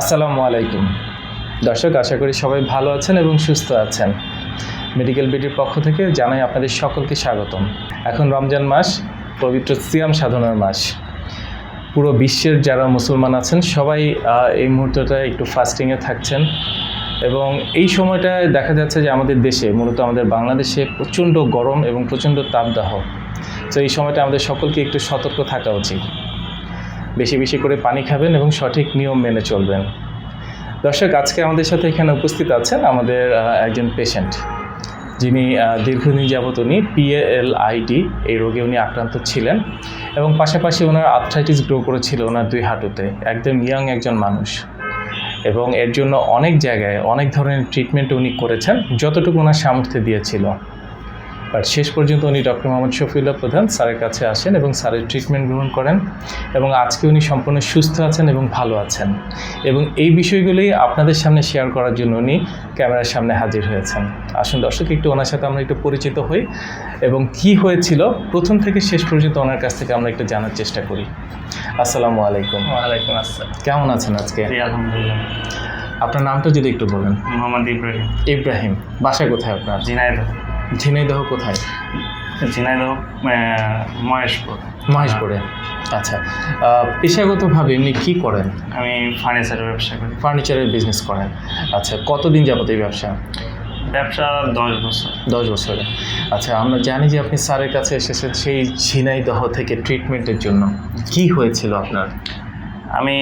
আসসালামু আলাইকুম। দর্শক, আশা করি সবাই ভালো আছেন এবং সুস্থ আছেন। মেডিকেল বিডির পক্ষ থেকে জানাই আপনাদের সকলকে স্বাগতম। এখন রমজান মাস, পবিত্র সিয়াম সাধনার মাস। পুরো বিশ্বের যারা মুসলমান আছেন, সবাই এই মুহূর্তটা একটু ফাস্টিংয়ে থাকছেন। এবং এই সময়টায় দেখা যাচ্ছে যে আমাদের দেশে, মূলত আমাদের বাংলাদেশে প্রচণ্ড গরম এবং প্রচণ্ড তাপদাহ। তো এই সময়টা আমাদের সকলকে একটু সতর্ক থাকা উচিত। বেশি বেশি করে পানি খাবেন এবং সঠিক নিয়ম মেনে চলবেন। দর্শক, আজকে আমাদের সাথে এখানে উপস্থিত আছেন আমাদের একজন পেশেন্ট যিনি দীর্ঘদিন যাবত উনি পিএলআইডি এই রোগে উনি আক্রান্ত ছিলেন এবং পাশাপাশি ওনার আর্থ্রাইটিস গ্রো করেছিল ওনার দুই হাঁটুতে। একদম ইয়াং একজন মানুষ। এবং এর জন্য অনেক জায়গায় অনেক ধরনের ট্রিটমেন্ট উনি করেছেন, যতটুকু ওনার সামর্থ্যে দিয়েছিল। বাট শেষ পর্যন্ত উনি ডক্টর মোহাম্মদ শফিউল্লাহ প্রধান স্যারের কাছে আসেন এবং স্যারের ট্রিটমেন্ট গ্রহণ করেন এবং আজকে উনি সম্পূর্ণ সুস্থ আছেন এবং ভালো আছেন। এবং এই বিষয়গুলি আপনাদের সামনে শেয়ার করার জন্য উনি ক্যামেরার সামনে হাজির হয়েছেন। আসুন দর্শক একটু ওনার সাথে আমরা একটু পরিচিত হই এবং কি হয়েছিল প্রথম থেকে শেষ পর্যন্ত ওনার কাছ থেকে আমরা একটু জানার চেষ্টা করি। আসসালামু আলাইকুম। ওয়ালাইকুম আসসালাম। কেমন আছেন আজকে? আলহামদুলিল্লাহ। আপনার নামটা যদি একটু বলেন। মোহাম্মদ ইব্রাহিম। ইব্রাহিম বাসা কোথায় আপনার? ঝিনাইদহ। ঝিনাইদহ কোথায়? ঝিনাইদহ মহেশপুর। মহেশপুরে। আচ্ছা। পেশাগতভাবে এমনি কি করেন? আমি ফার্নিচারের ব্যবসা করি। ফার্নিচারের বিজনেস করেন। আচ্ছা কতদিন যাবত এই ব্যবসা? ব্যবসা দশ বছর। দশ বছরে। আচ্ছা আমরা জানি যে আপনি স্যারের কাছে এসেছেন সেই ঝিনাইদহ থেকে ট্রিটমেন্টের জন্য। কি হয়েছিল আপনার? আমি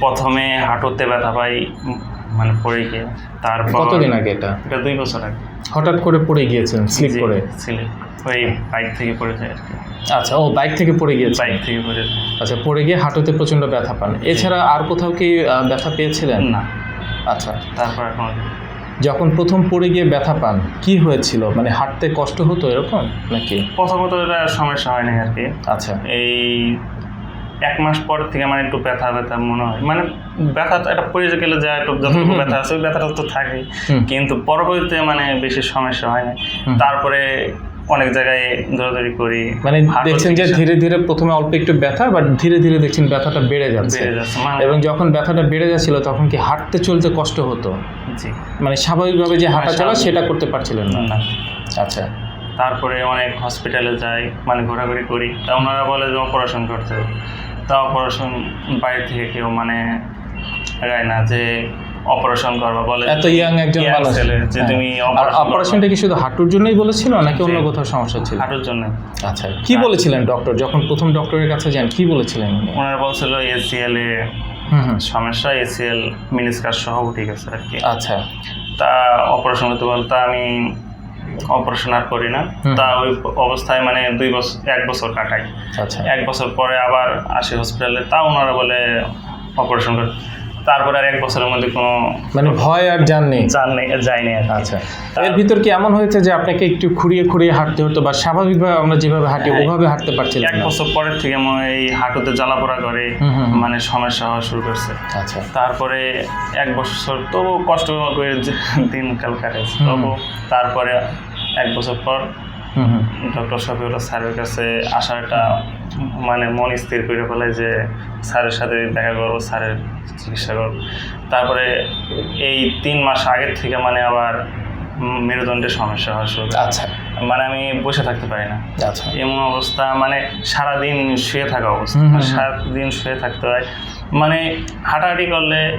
প্রথমে হাঁটুতে ব্যথা পাই মানে পড়ে গিয়ে। তারপর কতদিন আগে এটা? এটা দুই বছর আগে। হঠাৎ করে পড়ে গিয়েছেন স্লিপ করে? স্লিপ ওই বাইক থেকে পড়ে যায় আর কি। আচ্ছা ও বাইক থেকে পড়ে গিয়েছে? বাইক থেকে পড়ে আচ্ছা পড়ে গিয়ে হাঁটুতে প্রচণ্ড ব্যথা পান। এছাড়া আর কোথাও কি ব্যথা পেয়েছিলেন? না। আচ্ছা। তারপর এখন যখন প্রথম পড়ে গিয়ে ব্যথা পান কি হয়েছিল? মানে হাঁটতে কষ্ট হতো এরকম নাকি? প্রথমত এটা সমস্যা হয়নি আর কি। আচ্ছা। এই এক মাস পর থেকে মানে একটু ব্যথা ব্যথা মনে হয়। মানে ব্যথা তো এটা পড়ে গেলে যা একটু যতটুকু ব্যথা আছে ওই ব্যথাটা তো হুম। কিন্তু পরবর্তীতে মানে বেশি সমস্যা হয় না। তারপরে অনেক জায়গায় দৌড়াদৌড়ি করি মানে দেখছেন যে ধীরে ধীরে প্রথমে অল্প একটু ব্যথা বাট ধীরে ধীরে দেখছেন ব্যথাটা বেড়ে যাচ্ছে। মানে এবং যখন ব্যথাটা বেড়ে যাচ্ছিল তখন কি হাঁটতে চলতে কষ্ট হতো? জি। মানে স্বাভাবিকভাবে যে হাঁটা চলা সেটা করতে পারছিলেন না। না। আচ্ছা। তারপরে অনেক হসপিটালে যাই মানে ঘোরাঘুরি করি। তা ওনারা বলে যে অপারেশন করতে। হবে। তা অপারেশন বাইরে থেকে কেউ মানে গায় না যে অপারেশন করবা বলে এত ইয়াং একজন মানুষ। ছেলে যে হ্যাঁ। তুমি আর অপারেশনটা কি শুধু হাঁটুর জন্যই বলেছিল নাকি অন্য কোথাও সমস্যা ছিল? হাঁটুর জন্য। আচ্ছা কি বলেছিলেন ডক্টর যখন প্রথম ডক্টরের কাছে যান কি বলেছিলেন ওনারা বলছিল এসিএল এ সমস্যা এসিএল মিনিস্কার সহ ঠিক আছে আর কি। আচ্ছা। তা অপারেশন হতে বলতে আমি অপারেশন আর করি না। তা ওই অবস্থায় মানে দুই বছর এক বছর কাটাই। আচ্ছা। এক বছর পরে আবার আসি হসপিটালে তা ওনারা বলে অপারেশন করে। তারপরে আর এক বছরের মধ্যে কোনো মানে ভয় আর জাননি জান নেই যায়নি। আচ্ছা। এর ভিতর কি এমন হয়েছে যে আপনাকে একটু খুঁড়িয়ে খুঁড়িয়ে হাঁটতে হতো বা স্বাভাবিকভাবে আমরা যেভাবে হাঁটি হ্যাঁ। ওভাবে হাঁটতে পারছিলাম এক বছর পরের থেকে আমার এই হাঁটুতে জ্বালা জ্বালাপোড়া করে। মানে সমস্যা হওয়া শুরু করছে। আচ্ছা। তারপরে এক বছর তবু কষ্ট করে দিনকাল কাটে তবু তারপরে এক বছর পর ডক্টর শফিউল্লাহ স্যারের কাছে আসার একটা মানে মন স্থির করে ফেলে যে স্যারের সাথে দেখা করব স্যারের চিকিৎসা করব। তারপরে এই তিন মাস আগের থেকে মানে আবার মেরুদণ্ডের সমস্যা হওয়া শুরু আচ্ছা। মানে আমি বসে থাকতে পারি না। আচ্ছা। এমন অবস্থা মানে সারাদিন শুয়ে থাকা অবস্থা। সারাদিন শুয়ে থাকতে হয়। মানে হাঁটাহাঁটি করলে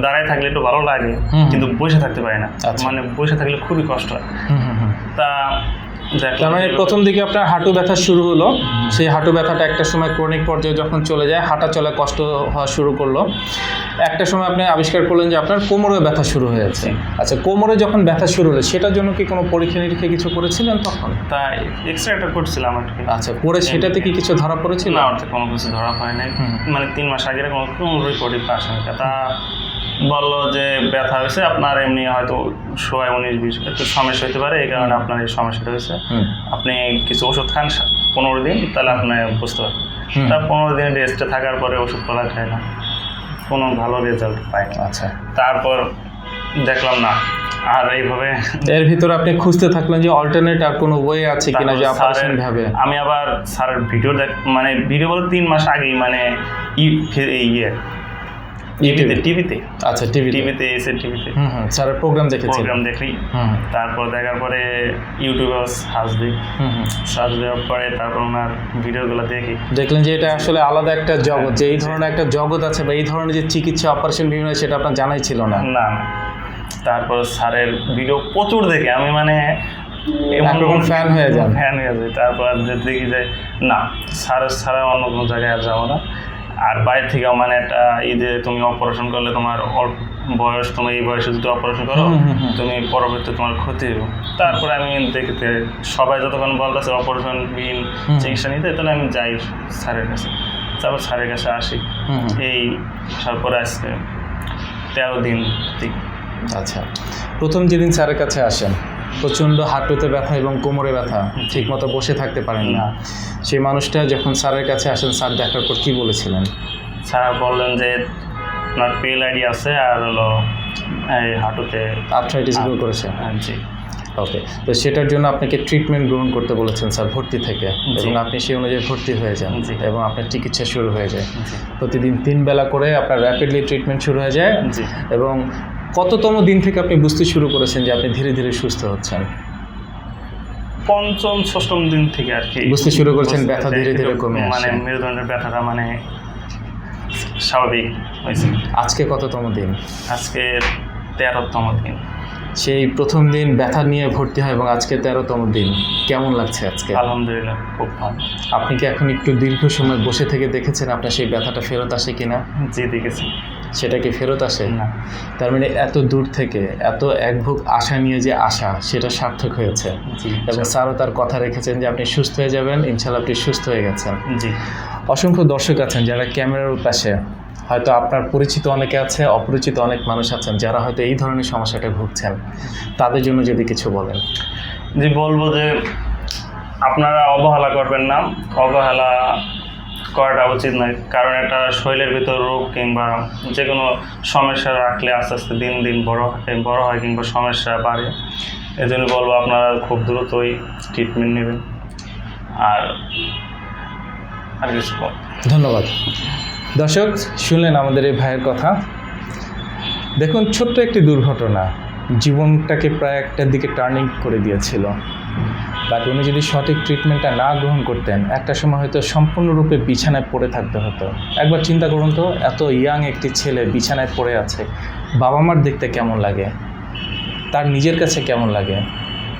দাঁড়ায় থাকলে একটু ভালো লাগে কিন্তু বসে থাকতে পারি না। আচ্ছা। মানে বসে থাকলে খুবই কষ্ট হয়। তা তার মানে প্রথম দিকে আপনার হাঁটু ব্যথা শুরু হলো। সেই হাঁটু ব্যথাটা একটা সময় ক্রনিক পর্যায়ে যখন চলে যায় হাঁটা চলা কষ্ট হওয়া শুরু করল। একটা সময় আপনি আবিষ্কার করলেন যে আপনার কোমরে ব্যথা শুরু হয়েছে। আচ্ছা কোমরে যখন ব্যথা শুরু হলো সেটার জন্য কি কোনো পরীক্ষা নিরীক্ষা কিছু করেছিলেন তখন? তা এক্সরেটা করছিলাম আর কি। আচ্ছা পরে সেটাতে কি কিছু ধরা পড়েছিল? না অর্থে কোনো কিছু ধরা হয় নাই মানে তিন মাস আগে কোনো রিপোর্টই পাস হয়নি। তা বলল যে ব্যথা হয়েছে আপনার এমনি হয়তো সোয়া উনিশ বিশ একটু সমস্যা হতে পারে এই কারণে আপনার এই সমস্যাটা হয়েছে। আপনি কিছু ওষুধ খান পনেরো দিন তাহলে আপনি বুঝতে পারবেন। তার পনেরো দিন রেস্টে থাকার পরে ওষুধ পালা খায় না। কোনো ভালো রেজাল্ট পায়নি আচ্ছা। তারপর দেখলাম না আর এইভাবে এর ভিতরে আপনি খুঁজতে থাকলেন যে অল্টারনেট আর কোনো ওয়ে আছে কিনা যে অপারেশন ভাবে আমি আবার স্যারের ভিডিও দেখ মানে ভিডিও বলতে তিন মাস আগেই মানে ইয়ে টিভিতে টিভিতে। আচ্ছা টিভি টিভিতে এসে টিভিতে। হুম স্যারের প্রোগ্রাম দেখেছেন? প্রোগ্রাম দেখি। হুম তারপর দেখার পরে ইউটিউবে সার্চ দিই। হুম হুম। সার্চ দেওয়ার পরে তারপর ওনার ভিডিওগুলো দেখি। দেখলেন যে এটা আসলে আলাদা একটা জগৎ যে এই ধরনের একটা জগৎ আছে বা এই ধরনের যে চিকিৎসা অপারেশন বিভিন্ন সেটা আপনার জানাই ছিল না। না। তারপর স্যারের ভিডিও প্রচুর দেখি। আমি মানে একরকম fan হয়ে যান। ফ্যান হয়ে যাই। তারপর যে দেখি যে না স্যারের ছাড়া অন্য কোনো জায়গায় আর যাব না। আর বাইরে থেকেও মানে একটা ঈদে তুমি অপারেশন করলে তোমার অল্প বয়স তুমি এই বয়সে যদি অপারেশন করো। তুমি পরবর্তীতে তোমার ক্ষতি হবে তারপরে আমি দেখতে সবাই যতক্ষণ বলতেছে অপারেশন হুম। চিকিৎসা নিতে তাহলে আমি যাই স্যারের কাছে তারপর স্যারের কাছে আসি। এই তারপরে আসছে তেরো দিন ঠিক আচ্ছা প্রথম যেদিন স্যারের কাছে আসেন প্রচণ্ড হাঁটুতে ব্যথা এবং কোমরে ব্যথা ঠিকমতো বসে থাকতে পারেন না। সেই মানুষটা যখন স্যারের কাছে আসেন স্যার দেখার পর কী বলেছিলেন? স্যার বললেন যে আপনার পেল আইডি আছে আর হলো এই হাঁটুতে আর্থ্রাইটিস গ্রো করেছে। হ্যাঁ, জি। ওকে তো সেটার জন্য আপনাকে ট্রিটমেন্ট গ্রহণ করতে বলেছেন স্যার ভর্তি থেকে এবং আপনি সেই অনুযায়ী ভর্তি হয়ে যান। এবং আপনার চিকিৎসা শুরু হয়ে যায়। প্রতিদিন তিন বেলা করে আপনার র্যাপিডলি ট্রিটমেন্ট শুরু হয়ে যায় জি। এবং কততম দিন থেকে আপনি বুঝতে শুরু করেছেন যে আপনি ধীরে ধীরে সুস্থ হচ্ছেন? পঞ্চম ষষ্ঠম দিন থেকে আর কি। বুঝতে শুরু করেছেন ব্যথা ধীরে ধীরে কমে মানে। মেরুদণ্ডের ব্যথাটা মানে স্বাভাবিক হয়েছে। আজকে কততম দিন? আজকে তেরোতম দিন। সেই প্রথম দিন ব্যথা নিয়ে ভর্তি হয় এবং আজকে তেরোতম দিন। কেমন লাগছে আজকে? আলহামদুলিল্লাহ খুব ভালো। আপনি কি এখন একটু দীর্ঘ সময় বসে থেকে দেখেছেন আপনার সেই ব্যথাটা ফেরত আসে কিনা? জি দেখেছি। সেটা কি ফেরত আসে? না। তার মানে এত দূর থেকে এত এক একভোগ আশা নিয়ে যে আশা সেটা সার্থক হয়েছে। জি এবং স্যারও তার কথা রেখেছেন যে আপনি সুস্থ হয়ে যাবেন ইনশাল্লাহ আপনি সুস্থ হয়ে গেছেন। জি। অসংখ্য দর্শক আছেন যারা ক্যামেরার পাশে হয়তো আপনার পরিচিত অনেকে আছে অপরিচিত অনেক মানুষ আছেন যারা হয়তো এই ধরনের সমস্যাটা ভুগছেন। তাদের জন্য যদি কিছু বলেন। জি বলব যে আপনারা অবহেলা করবেন না। অবহেলা করাটা উচিত নয়। কারণ এটা শরীরের ভিতর রোগ কিংবা যে কোনো সমস্যা রাখলে আস্তে আস্তে দিন দিন বড় বড় হয় কিংবা সমস্যা বাড়ে। এই জন্য বলব আপনারা খুব দ্রুতই ট্রিটমেন্ট নেবেন। আর আর কিছু ধন্যবাদ। দর্শক, শুনলেন আমাদের এই ভাইয়ের কথা। দেখুন, ছোট্ট একটি দুর্ঘটনা। জীবনটাকে প্রায় একটার দিকে টার্নিং করে দিয়েছিল। বাট উনি যদি সঠিক ট্রিটমেন্টটা না গ্রহণ করতেন, একটা সময় হয়তো সম্পূর্ণরূপে বিছানায় পড়ে থাকতে হতো। একবার চিন্তা করুন তো, এত ইয়াং একটি ছেলে বিছানায় পড়ে আছে বাবা মার দেখতে কেমন লাগে? তার নিজের কাছে কেমন লাগে?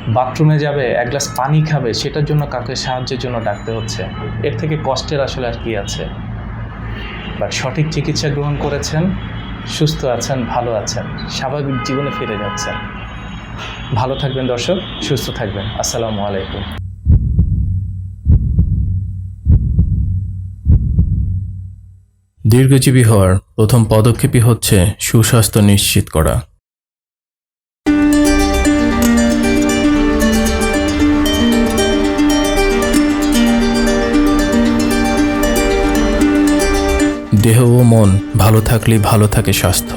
বাথরুমে যাবে, এক গ্লাস পানি খাবে, সেটার জন্য কাউকে সাহায্যের জন্য ডাকতে হচ্ছে। এর থেকে কষ্টের আসলে আর কি আছে? বাট সঠিক চিকিৎসা গ্রহণ করেছেন, সুস্থ আছেন, ভালো আছেন, স্বাভাবিক জীবনে ফিরে যাচ্ছেন। ভালো থাকবেন দর্শক, সুস্থ থাকবেন। আসসালামু আলাইকুম। দীর্ঘজীবী হওয়ার প্রথম পদক্ষেপই হচ্ছে সুস্বাস্থ্য নিশ্চিত করা। দেহ ও মন ভালো থাকলে ভালো থাকে স্বাস্থ্য।